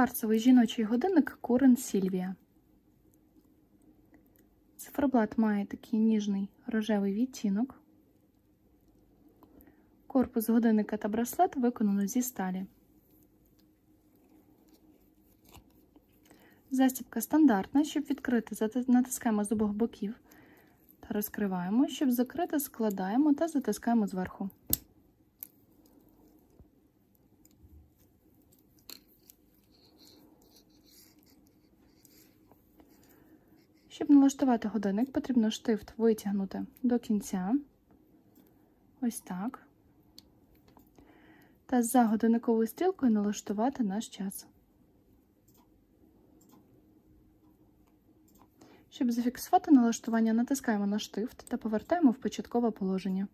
Кварцевий жіночий годинник Курен Сільвія. Циферблат має такий ніжний рожевий відтінок. Корпус годинника та браслет виконано зі сталі. Застібка стандартна. Щоб відкрити, натискаємо з обох боків та розкриваємо. Щоб закрити, складаємо та затискаємо зверху. Щоб налаштувати годинник, потрібно штифт витягнути до кінця. Ось так. Та за годинниковою стрілкою налаштувати наш час. Щоб зафіксувати налаштування, натискаємо на штифт та повертаємо в початкове положення.